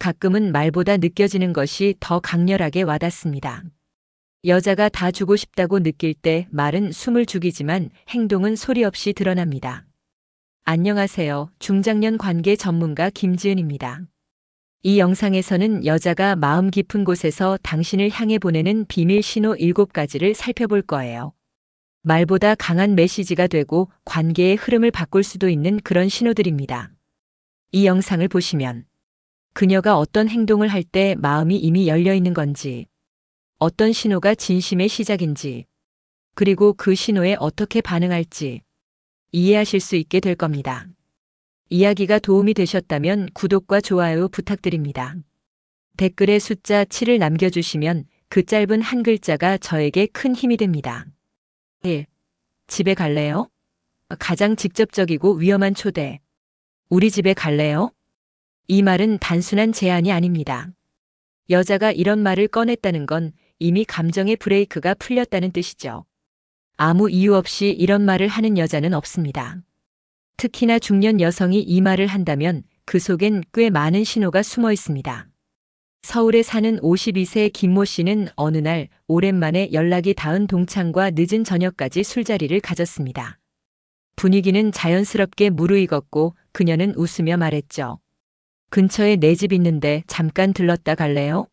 가끔은 말보다 느껴지는 것이 더 강렬하게 와닿습니다. 여자가 다 주고 싶다고 느낄 때 말은 숨을 죽이지만 행동은 소리 없이 드러납니다. 안녕하세요. 중장년 관계 전문가 김지은입니다. 이 영상에서는 여자가 마음 깊은 곳에서 당신을 향해 보내는 비밀 신호 7가지를 살펴볼 거예요. 말보다 강한 메시지가 되고 관계의 흐름을 바꿀 수도 있는 그런 신호들입니다. 이 영상을 보시면 그녀가 어떤 행동을 할 때 마음이 이미 열려 있는 건지, 어떤 신호가 진심의 시작인지, 그리고 그 신호에 어떻게 반응할지 이해하실 수 있게 될 겁니다. 이야기가 도움이 되셨다면 구독과 좋아요 부탁드립니다. 댓글에 숫자 7을 남겨주시면 그 짧은 한 글자가 저에게 큰 힘이 됩니다. 1. 집에 갈래요? 가장 직접적이고 위험한 초대. 우리 집에 갈래요? 이 말은 단순한 제안이 아닙니다. 여자가 이런 말을 꺼냈다는 건 이미 감정의 브레이크가 풀렸다는 뜻이죠. 아무 이유 없이 이런 말을 하는 여자는 없습니다. 특히나 중년 여성이 이 말을 한다면 그 속엔 꽤 많은 신호가 숨어 있습니다. 서울에 사는 52세 김모 씨는 어느 날 오랜만에 연락이 닿은 동창과 늦은 저녁까지 술자리를 가졌습니다. 분위기는 자연스럽게 무르익었고 그녀는 웃으며 말했죠. 근처에 내 집 있는데 잠깐 들렀다 갈래요?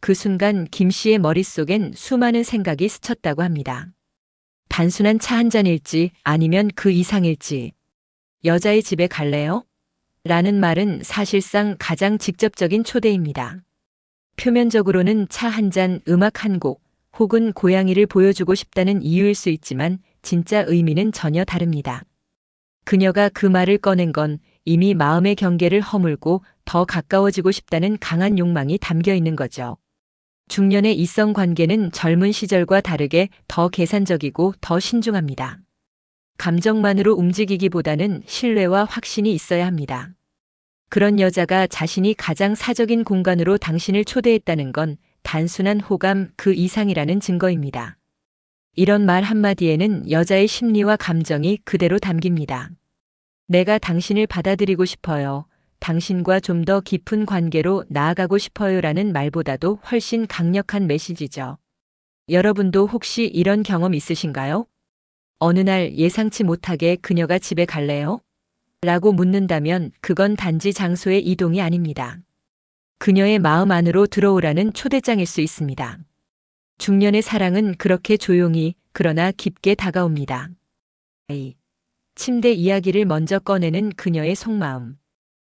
그 순간 김 씨의 머릿속엔 수많은 생각이 스쳤다고 합니다. 단순한 차 한 잔일지 아니면 그 이상일지. 여자의 집에 갈래요? 라는 말은 사실상 가장 직접적인 초대입니다. 표면적으로는 차 한 잔, 음악 한 곡, 혹은 고양이를 보여주고 싶다는 이유일 수 있지만 진짜 의미는 전혀 다릅니다. 그녀가 그 말을 꺼낸 건 이미 마음의 경계를 허물고 더 가까워지고 싶다는 강한 욕망이 담겨 있는 거죠. 중년의 이성 관계는 젊은 시절과 다르게 더 계산적이고 더 신중합니다. 감정만으로 움직이기보다는 신뢰와 확신이 있어야 합니다. 그런 여자가 자신이 가장 사적인 공간으로 당신을 초대했다는 건 단순한 호감 그 이상이라는 증거입니다. 이런 말 한마디에는 여자의 심리와 감정이 그대로 담깁니다. 내가 당신을 받아들이고 싶어요. 당신과 좀 더 깊은 관계로 나아가고 싶어요 라는 말보다도 훨씬 강력한 메시지죠. 여러분도 혹시 이런 경험 있으신가요? 어느 날 예상치 못하게 그녀가 집에 갈래요? 라고 묻는다면 그건 단지 장소의 이동이 아닙니다. 그녀의 마음 안으로 들어오라는 초대장일 수 있습니다. 중년의 사랑은 그렇게 조용히 그러나 깊게 다가옵니다. 침대 이야기를 먼저 꺼내는 그녀의 속마음.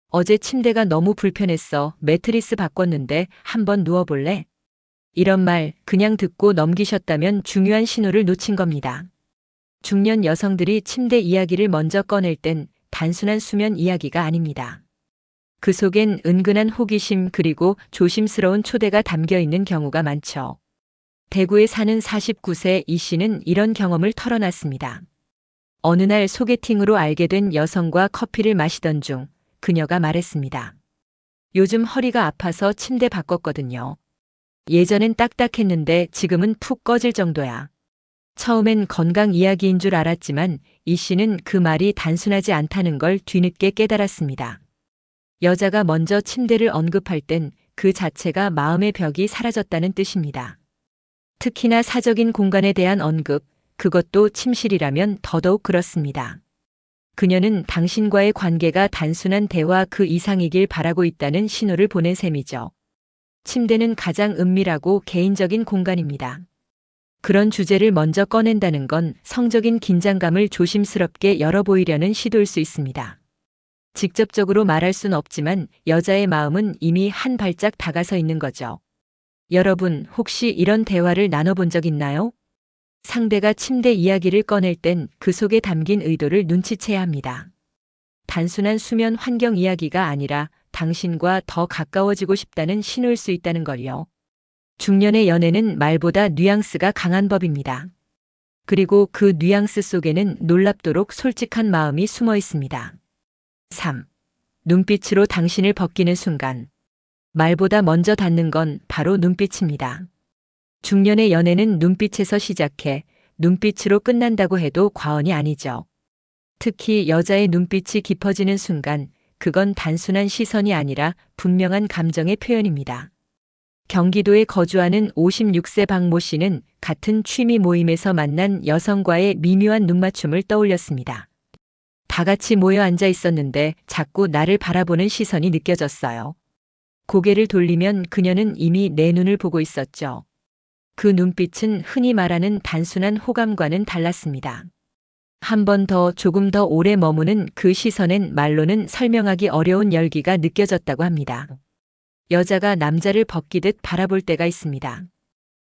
어제 침대가 너무 불편했어. 매트리스 바꿨는데 한번 누워볼래? 이런 말 그냥 듣고 넘기셨다면 중요한 신호를 놓친 겁니다. 중년 여성들이 침대 이야기를 먼저 꺼낼 땐 단순한 수면 이야기가 아닙니다. 그 속엔 은근한 호기심 그리고 조심스러운 초대가 담겨 있는 경우가 많죠. 대구에 사는 49세 이 씨는 이런 경험을 털어놨습니다. 어느 날 소개팅으로 알게 된 여성과 커피를 마시던 중 그녀가 말했습니다. 요즘 허리가 아파서 침대 바꿨거든요. 예전엔 딱딱했는데 지금은 푹 꺼질 정도야. 처음엔 건강 이야기인 줄 알았지만 이 씨는 그 말이 단순하지 않다는 걸 뒤늦게 깨달았습니다. 여자가 먼저 침대를 언급할 땐 그 자체가 마음의 벽이 사라졌다는 뜻입니다. 특히나 사적인 공간에 대한 언급, 그것도 침실이라면 더더욱 그렇습니다. 그녀는 당신과의 관계가 단순한 대화 그 이상이길 바라고 있다는 신호를 보낸 셈이죠. 침대는 가장 은밀하고 개인적인 공간입니다. 그런 주제를 먼저 꺼낸다는 건 성적인 긴장감을 조심스럽게 열어보이려는 시도일 수 있습니다. 직접적으로 말할 순 없지만 여자의 마음은 이미 한 발짝 다가서 있는 거죠. 여러분 혹시 이런 대화를 나눠본 적 있나요? 상대가 침대 이야기를 꺼낼 땐 그 속에 담긴 의도를 눈치채야 합니다. 단순한 수면 환경 이야기가 아니라 당신과 더 가까워지고 싶다는 신호일 수 있다는 걸요. 중년의 연애는 말보다 뉘앙스가 강한 법입니다. 그리고 그 뉘앙스 속에는 놀랍도록 솔직한 마음이 숨어 있습니다. 3. 눈빛으로 당신을 벗기는 순간. 말보다 먼저 닿는 건 바로 눈빛입니다. 중년의 연애는 눈빛에서 시작해 눈빛으로 끝난다고 해도 과언이 아니죠. 특히 여자의 눈빛이 깊어지는 순간 그건 단순한 시선이 아니라 분명한 감정의 표현입니다. 경기도에 거주하는 56세 박모 씨는 같은 취미 모임에서 만난 여성과의 미묘한 눈맞춤을 떠올렸습니다. 다 같이 모여 앉아 있었는데 자꾸 나를 바라보는 시선이 느껴졌어요. 고개를 돌리면 그녀는 이미 내 눈을 보고 있었죠. 그 눈빛은 흔히 말하는 단순한 호감과는 달랐습니다. 한 번 더 조금 더 오래 머무는 그 시선엔 말로는 설명하기 어려운 열기가 느껴졌다고 합니다. 여자가 남자를 벗기듯 바라볼 때가 있습니다.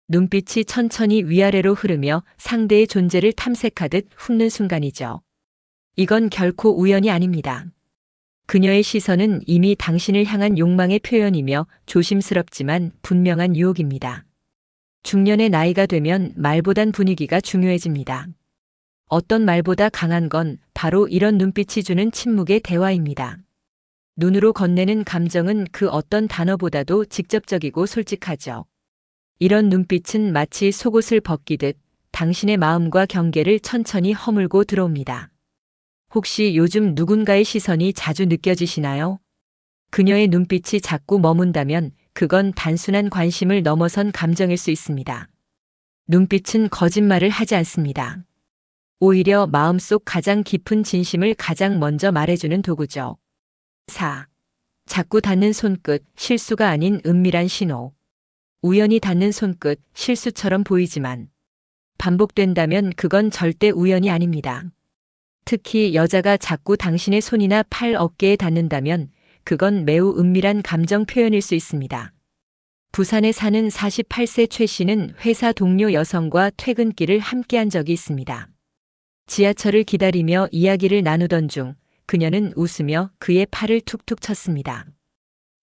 눈빛이 천천히 위아래로 흐르며 상대의 존재를 탐색하듯 훑는 순간이죠. 이건 결코 우연이 아닙니다. 그녀의 시선은 이미 당신을 향한 욕망의 표현이며 조심스럽지만 분명한 유혹입니다. 중년의 나이가 되면 말보단 분위기가 중요해집니다. 어떤 말보다 강한 건 바로 이런 눈빛이 주는 침묵의 대화입니다. 눈으로 건네는 감정은 그 어떤 단어보다도 직접적이고 솔직하죠. 이런 눈빛은 마치 속옷을 벗기듯 당신의 마음과 경계를 천천히 허물고 들어옵니다. 혹시 요즘 누군가의 시선이 자주 느껴지시나요? 그녀의 눈빛이 자꾸 머문다면 그건 단순한 관심을 넘어선 감정일 수 있습니다. 눈빛은 거짓말을 하지 않습니다. 오히려 마음속 가장 깊은 진심을 가장 먼저 말해주는 도구죠. 4. 자꾸 닿는 손끝, 실수가 아닌 은밀한 신호. 우연히 닿는 손끝, 실수처럼 보이지만 반복된다면 그건 절대 우연이 아닙니다. 특히 여자가 자꾸 당신의 손이나 팔 어깨에 닿는다면 그건 매우 은밀한 감정 표현일 수 있습니다. 부산에 사는 48세 최 씨는 회사 동료 여성과 퇴근길을 함께한 적이 있습니다. 지하철을 기다리며 이야기를 나누던 중 그녀는 웃으며 그의 팔을 툭툭 쳤습니다.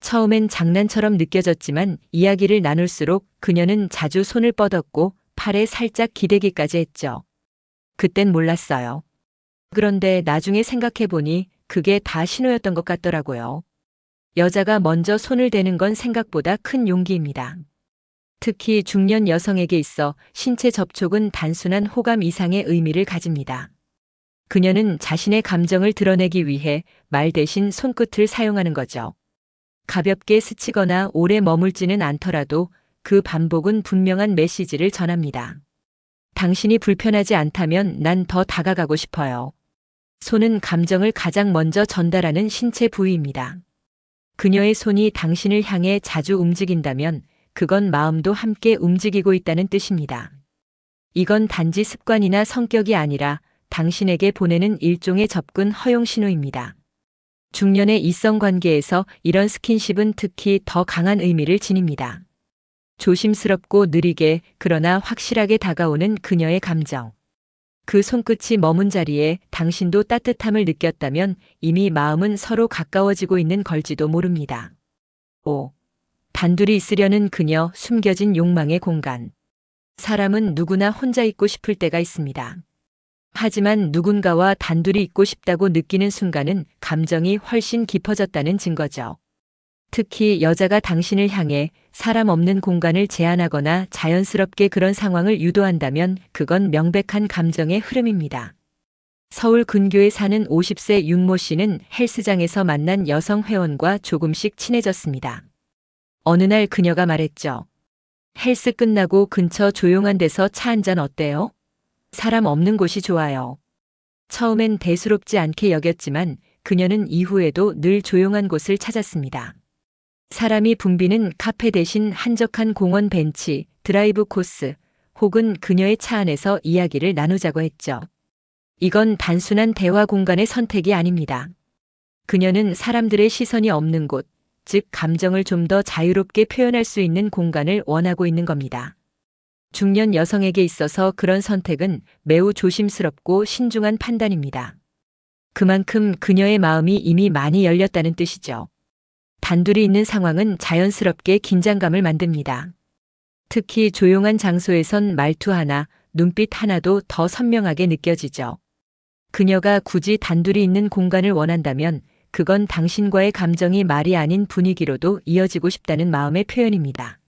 처음엔 장난처럼 느껴졌지만 이야기를 나눌수록 그녀는 자주 손을 뻗었고 팔에 살짝 기대기까지 했죠. 그땐 몰랐어요. 그런데 나중에 생각해보니 그게 다 신호였던 것 같더라고요. 여자가 먼저 손을 대는 건 생각보다 큰 용기입니다. 특히 중년 여성에게 있어 신체 접촉은 단순한 호감 이상의 의미를 가집니다. 그녀는 자신의 감정을 드러내기 위해 말 대신 손끝을 사용하는 거죠. 가볍게 스치거나 오래 머물지는 않더라도 그 반복은 분명한 메시지를 전합니다. 당신이 불편하지 않다면 난 더 다가가고 싶어요. 손은 감정을 가장 먼저 전달하는 신체 부위입니다. 그녀의 손이 당신을 향해 자주 움직인다면 그건 마음도 함께 움직이고 있다는 뜻입니다. 이건 단지 습관이나 성격이 아니라 당신에게 보내는 일종의 접근 허용 신호입니다. 중년의 이성 관계에서 이런 스킨십은 특히 더 강한 의미를 지닙니다. 조심스럽고 느리게 그러나 확실하게 다가오는 그녀의 감정. 그 손끝이 머문 자리에 당신도 따뜻함을 느꼈다면 이미 마음은 서로 가까워지고 있는 걸지도 모릅니다. 5. 단둘이 있으려는 그녀 숨겨진 욕망의 공간. 사람은 누구나 혼자 있고 싶을 때가 있습니다. 하지만 누군가와 단둘이 있고 싶다고 느끼는 순간은 감정이 훨씬 깊어졌다는 증거죠. 특히 여자가 당신을 향해 사람 없는 공간을 제안하거나 자연스럽게 그런 상황을 유도한다면 그건 명백한 감정의 흐름입니다. 서울 근교에 사는 50세 윤모 씨는 헬스장에서 만난 여성 회원과 조금씩 친해졌습니다. 어느 날 그녀가 말했죠. 헬스 끝나고 근처 조용한 데서 차 한 잔 어때요? 사람 없는 곳이 좋아요. 처음엔 대수롭지 않게 여겼지만 그녀는 이후에도 늘 조용한 곳을 찾았습니다. 사람이 붐비는 카페 대신 한적한 공원 벤치, 드라이브 코스, 혹은 그녀의 차 안에서 이야기를 나누자고 했죠. 이건 단순한 대화 공간의 선택이 아닙니다. 그녀는 사람들의 시선이 없는 곳, 즉 감정을 좀 더 자유롭게 표현할 수 있는 공간을 원하고 있는 겁니다. 중년 여성에게 있어서 그런 선택은 매우 조심스럽고 신중한 판단입니다. 그만큼 그녀의 마음이 이미 많이 열렸다는 뜻이죠. 단둘이 있는 상황은 자연스럽게 긴장감을 만듭니다. 특히 조용한 장소에선 말투 하나, 눈빛 하나도 더 선명하게 느껴지죠. 그녀가 굳이 단둘이 있는 공간을 원한다면 그건 당신과의 감정이 말이 아닌 분위기로도 이어지고 싶다는 마음의 표현입니다.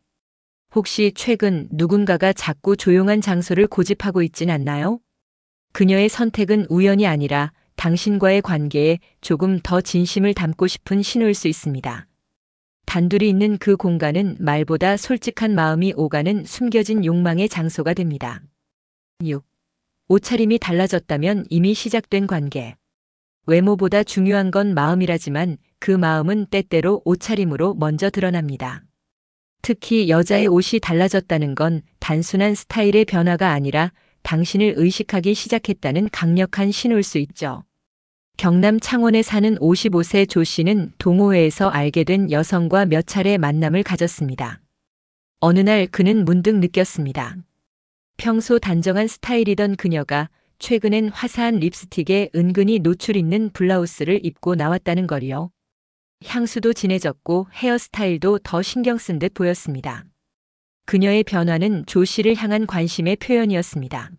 혹시 최근 누군가가 자꾸 조용한 장소를 고집하고 있진 않나요? 그녀의 선택은 우연이 아니라 당신과의 관계에 조금 더 진심을 담고 싶은 신호일 수 있습니다. 단둘이 있는 그 공간은 말보다 솔직한 마음이 오가는 숨겨진 욕망의 장소가 됩니다. 6. 옷차림이 달라졌다면 이미 시작된 관계. 외모보다 중요한 건 마음이라지만 그 마음은 때때로 옷차림으로 먼저 드러납니다. 특히 여자의 옷이 달라졌다는 건 단순한 스타일의 변화가 아니라 당신을 의식하기 시작했다는 강력한 신호일 수 있죠. 경남 창원에 사는 55세 조 씨는 동호회에서 알게 된 여성과 몇 차례 만남을 가졌습니다. 어느 날 그는 문득 느꼈습니다. 평소 단정한 스타일이던 그녀가 최근엔 화사한 립스틱에 은근히 노출 있는 블라우스를 입고 나왔다는 거리요. 향수도 진해졌고 헤어스타일도 더 신경 쓴 듯 보였습니다. 그녀의 변화는 조 씨를 향한 관심의 표현이었습니다.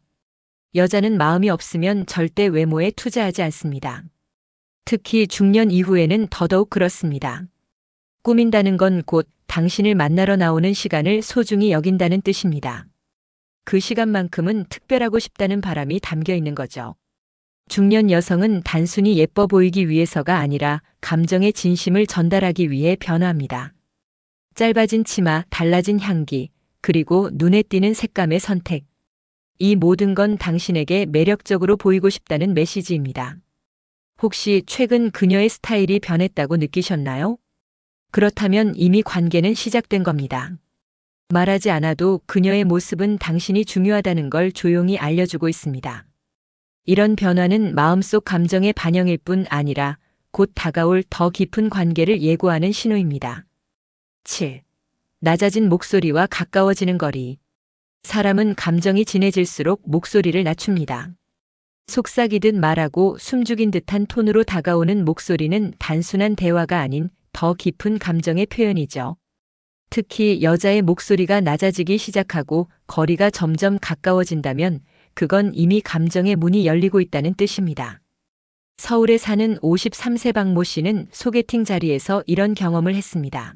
여자는 마음이 없으면 절대 외모에 투자하지 않습니다. 특히 중년 이후에는 더더욱 그렇습니다. 꾸민다는 건 곧 당신을 만나러 나오는 시간을 소중히 여긴다는 뜻입니다. 그 시간만큼은 특별하고 싶다는 바람이 담겨 있는 거죠. 중년 여성은 단순히 예뻐 보이기 위해서가 아니라 감정의 진심을 전달하기 위해 변화합니다. 짧아진 치마, 달라진 향기, 그리고 눈에 띄는 색감의 선택. 이 모든 건 당신에게 매력적으로 보이고 싶다는 메시지입니다. 혹시 최근 그녀의 스타일이 변했다고 느끼셨나요? 그렇다면 이미 관계는 시작된 겁니다. 말하지 않아도 그녀의 모습은 당신이 중요하다는 걸 조용히 알려주고 있습니다. 이런 변화는 마음속 감정의 반영일 뿐 아니라 곧 다가올 더 깊은 관계를 예고하는 신호입니다. 7. 낮아진 목소리와 가까워지는 거리. 사람은 감정이 진해질수록 목소리를 낮춥니다. 속삭이듯 말하고 숨죽인 듯한 톤으로 다가오는 목소리는 단순한 대화가 아닌 더 깊은 감정의 표현이죠. 특히 여자의 목소리가 낮아지기 시작하고 거리가 점점 가까워진다면 그건 이미 감정의 문이 열리고 있다는 뜻입니다. 서울에 사는 53세 박모 씨는 소개팅 자리에서 이런 경험을 했습니다.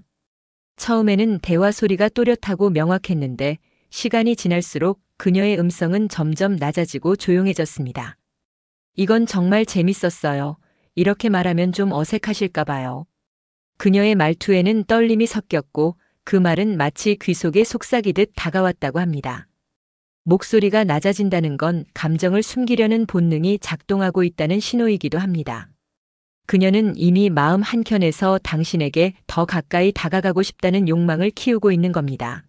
처음에는 대화 소리가 또렷하고 명확했는데 시간이 지날수록 그녀의 음성은 점점 낮아지고 조용해졌습니다. 이건 정말 재밌었어요. 이렇게 말하면 좀 어색하실까 봐요. 그녀의 말투에는 떨림이 섞였고 그 말은 마치 귀 속에 속삭이듯 다가왔다고 합니다. 목소리가 낮아진다는 건 감정을 숨기려는 본능이 작동하고 있다는 신호이기도 합니다. 그녀는 이미 마음 한켠에서 당신에게 더 가까이 다가가고 싶다는 욕망을 키우고 있는 겁니다.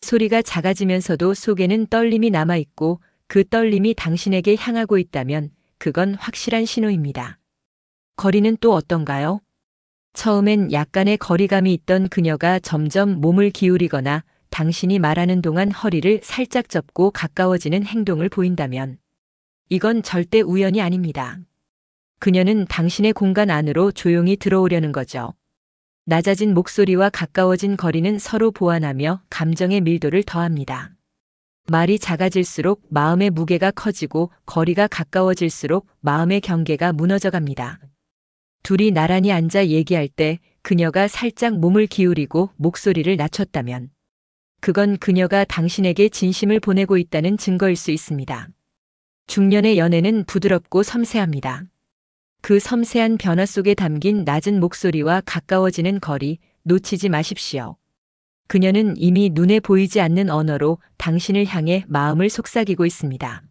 소리가 작아지면서도 속에는 떨림이 남아있고 그 떨림이 당신에게 향하고 있다면 그건 확실한 신호입니다. 거리는 또 어떤가요? 처음엔 약간의 거리감이 있던 그녀가 점점 몸을 기울이거나 당신이 말하는 동안 허리를 살짝 접고 가까워지는 행동을 보인다면 이건 절대 우연이 아닙니다. 그녀는 당신의 공간 안으로 조용히 들어오려는 거죠. 낮아진 목소리와 가까워진 거리는 서로 보완하며 감정의 밀도를 더합니다. 말이 작아질수록 마음의 무게가 커지고 거리가 가까워질수록 마음의 경계가 무너져 갑니다. 둘이 나란히 앉아 얘기할 때 그녀가 살짝 몸을 기울이고 목소리를 낮췄다면 그건 그녀가 당신에게 진심을 보내고 있다는 증거일 수 있습니다. 중년의 연애는 부드럽고 섬세합니다. 그 섬세한 변화 속에 담긴 낮은 목소리와 가까워지는 거리 놓치지 마십시오. 그녀는 이미 눈에 보이지 않는 언어로 당신을 향해 마음을 속삭이고 있습니다.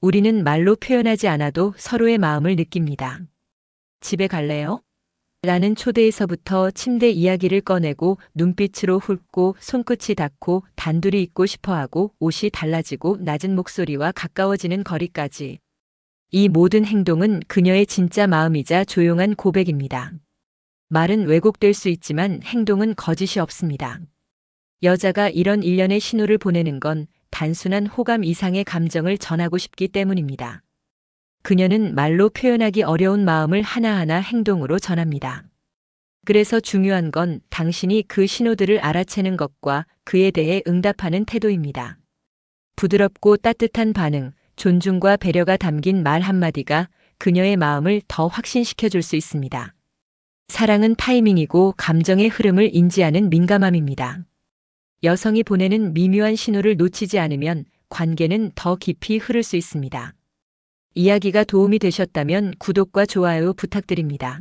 우리는 말로 표현하지 않아도 서로의 마음을 느낍니다. 집에 갈래요? 라는 초대에서부터 침대 이야기를 꺼내고 눈빛으로 훑고 손끝이 닿고 단둘이 있고 싶어 하고 옷이 달라지고 낮은 목소리와 가까워지는 거리까지. 이 모든 행동은 그녀의 진짜 마음이자 조용한 고백입니다. 말은 왜곡될 수 있지만 행동은 거짓이 없습니다. 여자가 이런 일련의 신호를 보내는 건 단순한 호감 이상의 감정을 전하고 싶기 때문입니다. 그녀는 말로 표현하기 어려운 마음을 하나하나 행동으로 전합니다. 그래서 중요한 건 당신이 그 신호들을 알아채는 것과 그에 대해 응답하는 태도입니다. 부드럽고 따뜻한 반응, 존중과 배려가 담긴 말 한마디가 그녀의 마음을 더 확신시켜 줄 수 있습니다. 사랑은 타이밍이고 감정의 흐름을 인지하는 민감함입니다. 여성이 보내는 미묘한 신호를 놓치지 않으면 관계는 더 깊이 흐를 수 있습니다. 이야기가 도움이 되셨다면 구독과 좋아요 부탁드립니다.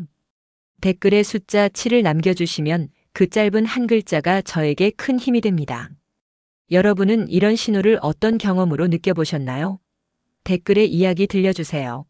댓글에 숫자 7을 남겨주시면 그 짧은 한 글자가 저에게 큰 힘이 됩니다. 여러분은 이런 신호를 어떤 경험으로 느껴보셨나요? 댓글에 이야기 들려주세요.